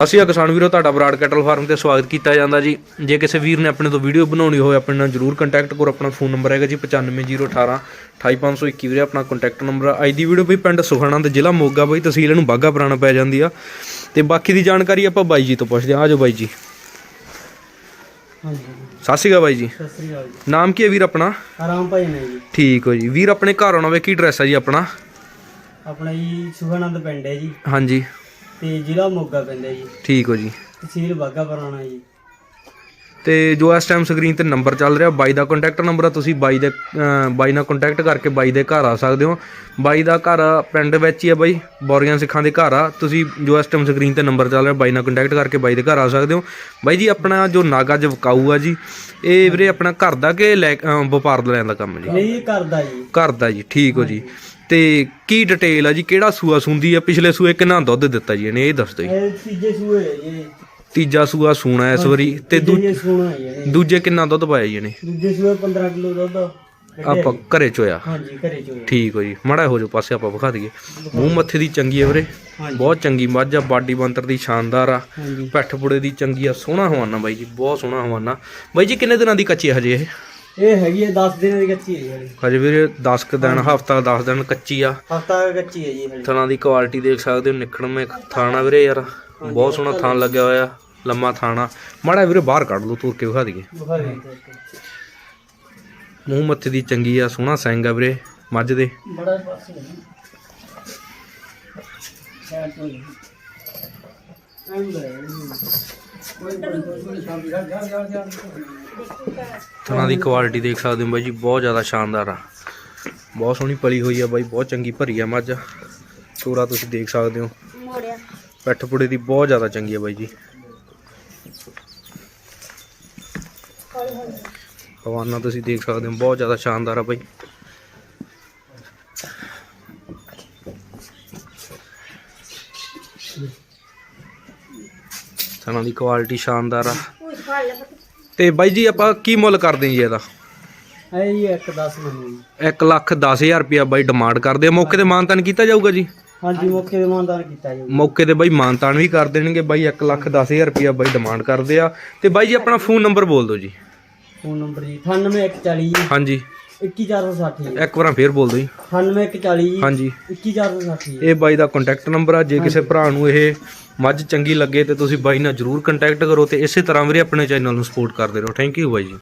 ਅਸੀਂ ਕਿਸਾਨ ਵੀਰੋ ਤੁਹਾਡਾ ਬਰਾਡ ਕੈਟਲ ਫਾਰਮ ਤੇ ਸਵਾਗਤ ਕੀਤਾ ਜਾਂਦਾ ਜੀ। ਜੇ ਕਿਸੇ ਵੀਰ ਨੇ ਆਪਣੇ ਤੋਂ ਵੀਡੀਓ ਬਣਾਉਣੀ ਹੋਵੇ ਆਪਣੇ ਨਾਲ ਜਰੂਰ ਕੰਟੈਕਟ ਕਰੋ। ਆਪਣਾ ਫੋਨ ਨੰਬਰ ਹੈਗਾ ਜੀ 95018 28521 ਵੀਰੇ ਆਪਣਾ ਕੰਟੈਕਟ ਨੰਬਰ ਆ ਅੱਜ ਦੀ ਵੀਡੀਓ ਬਈ ਪਿੰਡ ਸੁਖਣਾ ਤੇ ਜ਼ਿਲ੍ਹਾ ਮੋਗਾ ਬਈ ਤਹਿਸੀਲ ਨੂੰ ਬਾਗਾ ਪੁਰਾਣਾ ਪੈ ਜਾਂਦੀ ਆ। ਤੇ ਬਾਕੀ ਦੀ ਜਾਣਕਾਰੀ ਆਪਾਂ ਬਾਈ ਜੀ ਤੋਂ ਪੁੱਛਦੇ ਆ ਆਜੋ ਬਾਈ ਜੀ। ਹਾਂਜੀ। ਸਤਿ ਸ਼੍ਰੀ ਅਕਾਲ ਬਾਈ ਜੀ। ਸਤਿ ਸ੍ਰੀ ਅਕਾਲ ਜੀ। ਨਾਮ ਕੀ ਹੈ ਵੀਰ ਆਪਣਾ? ਆਰਾਮ ਭਾਈ ਨੇ ਜੀ। ਠੀਕ ਹੋ ਜੀ। ਵੀਰ ਆਪਣੇ ਘਰ ਆਉਣਾ ਵੇ ਕੀ ਐਡਰੈਸ ਹੈ ਜੀ ਆਪਣਾ? ਆਪਣਾ ਜੀ ਸੁਖਾਨੰਦ ਪਿੰਡ ਹੈ ਜੀ। ਹਾਂਜੀ। ਤੇ ਜ਼ਿਲ੍ਹਾ ਮੋਗਾ ਪੈਂਦਾ ਜੀ। ਠੀਕ ਹੋ ਜੀ। ਤਹਿਸੀਲ ਬਾਗਾ ਪੁਰਾਣਾ ਜੀ। ਤੇ ਜੋ ਇਸ ਟਾਈਮ ਸਕਰੀਨ ਤੇ ਨੰਬਰ ਚੱਲ ਰਿਹਾ ਬਾਈ ਦਾ ਕੰਟੈਕਟ ਨੰਬਰ ਆ ਤੁਸੀਂ ਬਾਈ ਦੇ ਅਹ ਬਾਈ ਨਾਲ ਕੰਟੈਕਟ ਕਰਕੇ ਬਾਈ ਦੇ ਘਰ ਆ ਸਕਦੇ ਹੋ। ਬਾਈ ਦਾ ਘਰ ਪਿੰਡ ਵਿੱਚ ਹੀ ਆ ਬਾਈ ਬੋਰੀਆਂ ਸਿੱਖਾਂ ਦੇ ਘਰ ਆ। ਤੁਸੀਂ ਜੋ ਇਸ ਟਾਈਮ ਸਕਰੀਨ ਤੇ ਨੰਬਰ ਚੱਲ ਰਿਹਾ ਬਾਈ ਨਾਲ ਕੰਟੈਕਟ ਕਰਕੇ ਬਾਈ ਦੇ ਘਰ ਆ ਸਕਦੇ ਹੋ। ਬਾਈ ਜੀ ਆਪਣਾ ਜੋ ਨਾਗਾ ਜ ਵਕਾਊ ਆ ਜੀ ਇਹ ਵੀਰੇ ਆਪਣਾ ਘਰ ਦਾ ਕਿ ਲੈ ਅਹ ਵਪਾਰ ਦਾ ਲੈਣ ਦਾ ਕੰਮ ਜੀ? ਨਹੀਂ ਇਹ ਕਰਦਾ ਜੀ। ਘਰ ਦਾ ਜੀ ਠੀਕ ਹੋ ਜੀ। ਤੇ ਕੀ ਡਿਟੇਲ ਆ ਜੀ? ਕਿਹੜਾ ਸੂਆ ਸੁੰਦੀ ਆ? ਪਿਛਲੇ ਸੂਏ ਕਿੰਨਾ ਦੁੱਧ ਦਿੱਤਾ ਜੀ ਇਹਨੇ? ਇਹ ਦੱਸ ਦਿਓ ਜੀ। ਇਹ ਤੀਜੇ ਸੂਏ ਹੈ ਜੀ ਤੀਜਾ ਸੂਆ ਸੂਣਾ ਇਸ ਵਾਰੀ। ਤੇ ਦੂ- ਤੀਜੇ ਸੂਣਾ ਹੈ ਜੀ। ਦੂਜੇ ਕਿੰਨਾ ਦੁੱਧ ਪਾਇਆ ਜੀ ਇਹਨੇ? ਦੂਜੇ ਸੂਏ 15 ਕਿਲੋ ਦੁੱਧ ਕੱਢਿਆ ਆਪਾਂ ਜੀ। ਘਰੇ ਚੋਇਆ? ਹਾਂਜੀ ਘਰੇ ਚੋਇਆ। ਠੀਕ ਹੋ ਜੀ। ਮਾੜਾ ਹੋ ਜੋ ਪਾਸੇ ਆਪਾਂ ਵਿਖਾ ਦਈਏ। ਮੂੰਹ ਮੱਥੇ ਦੀ ਚੰਗੀ ਹੈ ਵੀਰੇ। ਹਾਂਜੀ। ਬਹੁਤ ਚੰਗੀ ਮੱਝ ਆ ਬਾਡੀ ਬੰਤਰ ਦੀ ਸ਼ਾਨਦਾਰ ਆ। ਹਾਂਜੀ। ਪੈਠ ਪੁੜੇ ਦੀ ਚੰਗੀ ਆ। ਸੋਹਣਾ ਹਵਾਨਾ ਬਾਈ ਜੀ ਬਹੁਤ ਸੋਹਣਾ ਹਵਾਨਾ। ਬਾਈ ਜੀ ਕਿੰਨੇ ਦਿਨਾਂ ਦੀ ਕੱਚੀ ਆ ਹਜੇ ਇਹ? ਇਹ ਹੈਗੀ ਹੈ 10 ਦਿਨਾਂ ਦੀ ਕੱਚੀ ਹੈ ਜੀ। ਹਜੇ ਵੀਰੇ 10 ਕ ਦਿਨ ਹਫਤਾ 10 ਦਿਨ ਕੱਚੀ ਆ। ਹਫ਼ਤਾ ਕੱਚੀ ਹੈ ਜੀ। ਥਣਾ ਦੀ ਕੁਆਲਿਟੀ ਦੇਖ ਸਕਦੇ ਹੋ ਨਿਕੜਵੇਂ ਥਾਣਾ ਵੀਰੇ ਯਾਰ। ਬਹੁਤ ਸੋਹਣਾ ਥਾਣ ਲੱਗਿਆ ਹੋਇਆ ਲੰਮਾ ਥਾਣਾ ਮਾੜਾ ਵੀਰੇ ਬਾਹਰ ਕੱਢ ਲਓ ਤੁਰ ਕੇ ਵਿਖਾ ਦਈਏ। ਮੂੰਹ ਮੱਥੇ ਦੀ ਚੰਗੀ ਆ ਸੋਹਣਾ ਸਿੰਘ ਆ ਵੀਰੇ ਮੱਝ ਦੇ। ਬੜਾ ਪਾਸੇ ਹੈ ਲੈ ਕੋਈ ਥਣਾ ਦੀ ਕੁਆਲਿਟੀ ਦੇਖ ਸਕਦੇ ਹੋ ਬਾਈ ਜੀ ਬਹੁਤ ਜ਼ਿਆਦਾ ਸ਼ਾਨਦਾਰ ਆ। ਬਹੁਤ ਸੋਹਣੀ ਪਲੀ ਹੋਈ ਆ ਬਾਈ ਬਹੁਤ ਚੰਗੀ ਭਰੀ ਆ ਮੱਝ। ਚੋਰਾ ਤੁਸੀਂ ਦੇਖ ਸਕਦੇ ਹੋ। ਪੈਠ ਪੁੜੇ ਦੀ ਬਹੁਤ ਜ਼ਿਆਦਾ ਚੰਗੀ ਆ ਬਾਈ ਜੀ। ਹਵਾਨਾ ਤੁਸੀਂ ਦੇਖ ਸਕਦੇ ਹੋ ਬਹੁਤ ਜ਼ਿਆਦਾ ਸ਼ਾਨਦਾਰ ਆ ਬਾਈ। ਥਣਾ ਦੀ ਕੁਆਲਿਟੀ ਸ਼ਾਨਦਾਰ ਆ। ਤੇ ਬਾਈ ਜੀ ਆਪਾਂ ਕੀ ਮੁੱਲ ਕਰਦੇ ਜੀ ਇਹਦਾ? ਹੈ ਜੀ ਇੱਕ 10 ਮੈਨੂੰ ਜੀ। 1 ਲੱਖ 10000 ਰੁਪਇਆ ਬਾਈ ਡਿਮਾਂਡ ਕਰਦੇ ਆ। ਮੌਕੇ ਤੇ ਮਾਨਤਾਨ ਕੀਤਾ ਜਾਊਗਾ ਜੀ? ਹਾਂਜੀ ਮੌਕੇ ਦੇ ਮਾਨਦਾਨ ਕੀਤਾ ਜੀ ਮੌਕੇ ਤੇ ਬਾਈ ਮਾਨਤਾਨ ਵੀ ਕਰ ਦੇਣਗੇ। ਬਾਈ 1 ਲੱਖ 10000 ਰੁਪਇਆ ਬਾਈ ਡਿਮਾਂਡ ਕਰਦੇ ਆ। ਤੇ ਬਾਈ ਜੀ ਆਪਣਾ ਫੋਨ ਨੰਬਰ ਬੋਲ ਦਿਓ ਜੀ। ਫੋਨ ਨੰਬਰ ਜੀ 98140 ਜੀ ਹਾਂਜੀ। 21460 ਜੀ। ਇੱਕ ਵਾਰ ਫੇਰ ਬੋਲ ਦਿਓ ਜੀ। 98140 ਜੀ ਹਾਂਜੀ। 21460 ਜੀ। ਇਹ ਬਾਈ ਦਾ ਕੰਟੈਕਟ ਨੰਬਰ ਆ। ਜੇ ਕਿਸੇ ਭਰਾ ਨੂੰ ਇਹ ਮੱਝ ਚੰਗੀ ਲੱਗੇ ਤੇ ਤੁਸੀਂ ਬਾਈ ਨਾਲ ਜਰੂਰ ਕੰਟੈਕਟ ਕਰੋ ਤੇ ਇਸੇ ਤਰ੍ਹਾਂ ਵੀਰੇ ਆਪਣੇ ਚੈਨਲ ਨੂੰ ਸਪੋਰਟ ਕਰਦੇ ਰਹੋ। ਥੈਂਕ ਯੂ ਬਾਈ ਜੀ।